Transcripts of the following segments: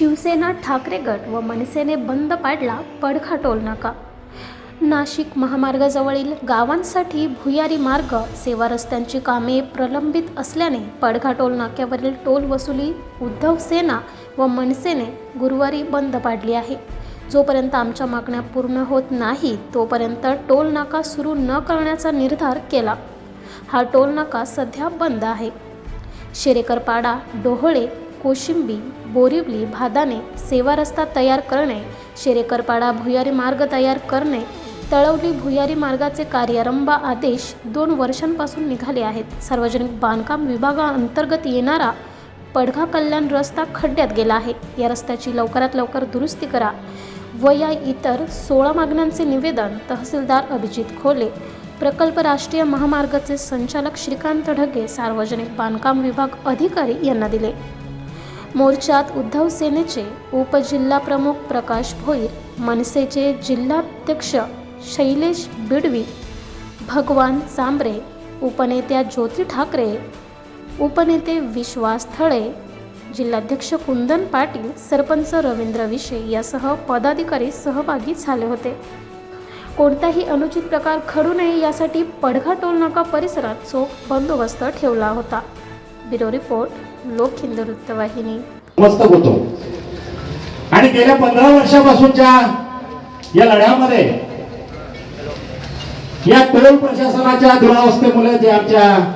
शिवसेना ठाकरे गट व मनसेने बंद पाडला पडखा टोल नाका. नाशिक महामार्गाजवळील गावांसाठी भुयारी मार्ग सेवा रस्त्यांची कामे प्रलंबित असल्याने पडघा टोल नाक्यावरील टोल वसुली उद्धव सेना व मनसेने गुरुवारी बंद पाडली आहे. जोपर्यंत आमच्या मागण्या पूर्ण होत नाही तोपर्यंत टोल नाका सुरू न करण्याचा निर्धार केला. हा टोल नाका सध्या बंद आहे. शेरेकरपाडा डोहळे कोशिंबी बोरिवली भादाने सेवा रस्ता तयार करणे शेरेकरपाडा भुयारी मार्ग तयार करणे तळवली भुयारी मार्गाचे कार्यारंभ आदेश दोन वर्षांपासून निघाले आहेत. सार्वजनिक बांधकाम विभागाअंतर्गत येणारा पडघा कल्याण रस्ता खड्ड्यात गेला आहे. या रस्त्याची लवकरात लवकर दुरुस्ती करा. व या इतर सोळा मागण्यांचे निवेदन तहसीलदार अभिजित खोले. प्रकल्प राष्ट्रीय महामार्गाचे संचालक श्रीकांत ढगे सार्वजनिक बांधकाम विभाग अधिकारी यांना दिले. मोर्चात उद्धव सेनेचे उपजिल्हाप्रमुख प्रकाश भोईर मनसेचे जिल्हाध्यक्ष शैलेश बिडवी भगवान सांबरे उपनेत्या ज्योती ठाकरे उपनेते विश्वास थळे जिल्हाध्यक्ष कुंदन पाटील सरपंच रवींद्र विशे यासह पदाधिकारी सहभागी झाले होते. कोणताही अनुचित प्रकार घडू नये यासाठी पडघा टोलनाका परिसरात चोख बंदोबस्त ठेवला होता. Bureau report. लोक हिंदू वृत्तवाहिनी. मस्तक होतो. आणि गेल्या पंधरा वर्षापासूनच्या या लढ्यामध्ये या टोल प्रशासनाच्या दुरावस्थेमुळे जे आमच्या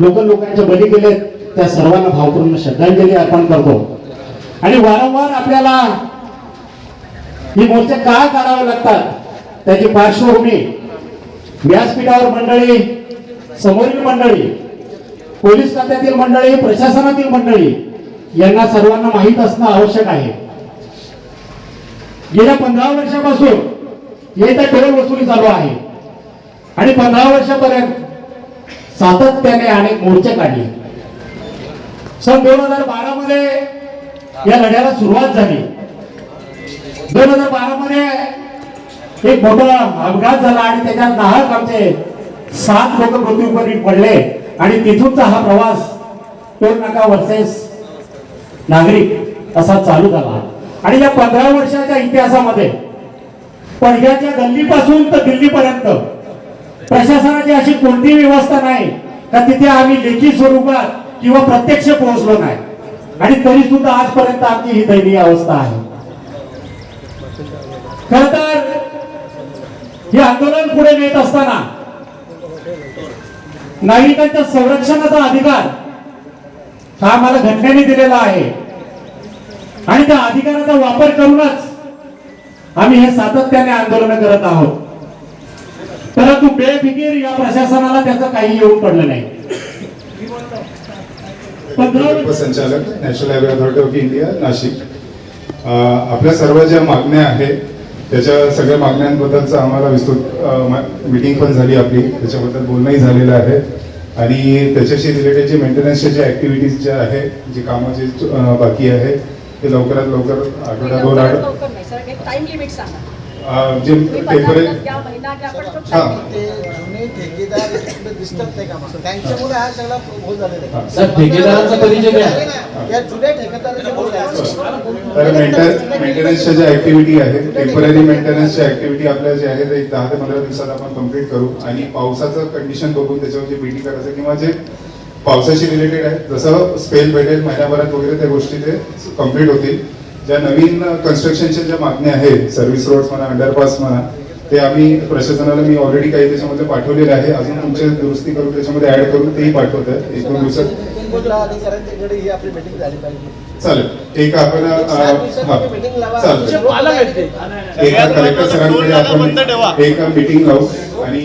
लोकल लोकांच्या बली गेले त्या सर्वांना भावपूर्ण श्रद्धांजली अर्पण करतो. आणि वारंवार आपल्याला ही मोर्चे का करावे लागतात त्याची पार्श्वभूमी व्यासपीठावर मंडळी समोरील मंडळी पोलीस खात्यातील मंडळी प्रशासनातील मंडळी यांना सर्वांना माहीत असणं आवश्यक आहे. गेल्या पंधरा वर्षापासून येत्या टोल वसुली चालू आहे. आणि पंधरा वर्षापर्यंत सातत्याने अनेक मोर्चे काढले. सन दोन हजार बारा मध्ये या लढ्याला सुरुवात झाली. दोन हजार बारा मध्ये एक मोठा अपघात झाला आणि त्याच्यात नाहक आमचे सात लोक मृत्यूपरी पडले. आणि तिथूनचा हा प्रवास टोल नाका वर्सेस नागरिक असा चालू झाला. आणि या पंधरा वर्षाच्या इतिहासामध्ये पडग्याच्या गल्लीपासून तर दिल्लीपर्यंत प्रशासनाची अशी कोणतीही व्यवस्था नाही का तिथे आम्ही लेखी स्वरूपात किंवा प्रत्यक्ष पोहोचलो नाही. आणि तरी सुद्धा आजपर्यंत आमची ही दयनीय अवस्था आहे. खर तर हे आंदोलन पुढे नेत असताना नागरिकांच्या संरक्षणाचा अधिकार हा आम्हाला घटनेने दिलेला आहे. आणि त्या अधिकाराचा वापर करूनच आम्ही हे सातत्याने आंदोलन करत आहोत. परंतु बेफिकीर या प्रशासनाला त्याचं काही येऊन पडलं नाही. उपसंचालक National Highway Authority of India Nashik. आपल्या सर्व ज्या मागण्या आहेत त्याच्या सगळ्या मागण्यांबद्दलचं आम्हाला विस्तृत मीटिंग पण झाली आपली. त्याच्याबद्दल बोलणंही झालेलं आहे. आणि त्याच्याशी रिलेटेड जे मेंटेनन्सच्या ज्या ऍक्टिव्हिटीज ज्या आहे जी कामं जे बाकी आहे ते लवकरात लवकर आठवडा दोन आठ जे ठेकेदारांचा परिचय द्या. तर मेंटेन मेंटेनन्सच्या ज्या ऍक्टिव्हिटी आहेत टेंपररी मेंटेनन्सच्या ऍक्टिव्हिटी आपल्या ज्या आहेत एक दहा ते पंधरा दिवसात आपण कंप्लीट करू. आणि पावसाचं कंडिशन बघून त्याच्यावर जे बीटी करायचं किंवा जे पावसाशी रिलेटेड आहे जसं स्पेल भेटेल महिन्याभरात वगैरे त्या गोष्टी ते कंप्लीट होतील. ज्या नवीन कन्स्ट्रक्शनच्या ज्या मागण्या आहेत सर्व्हिस रोड्स म्हणा अंडरपास म्हणा ते आम्ही प्रशासनाला मी ऑलरेडी काही त्याच्यामध्ये पाठवलेले आहे. अजून तुमचे दुरुस्ती करून त्याच्यामध्ये ऍड करून तेही पाठवत आहे एक दोन दिवसात जिल्हा अधिकाऱ्यांच्याकडे ही आपली मीटिंग झाली पाहिजे चालेल एक आपण हा एका एका कलेक्टर सरांकडे आपण एक मीटिंग लावू. आणि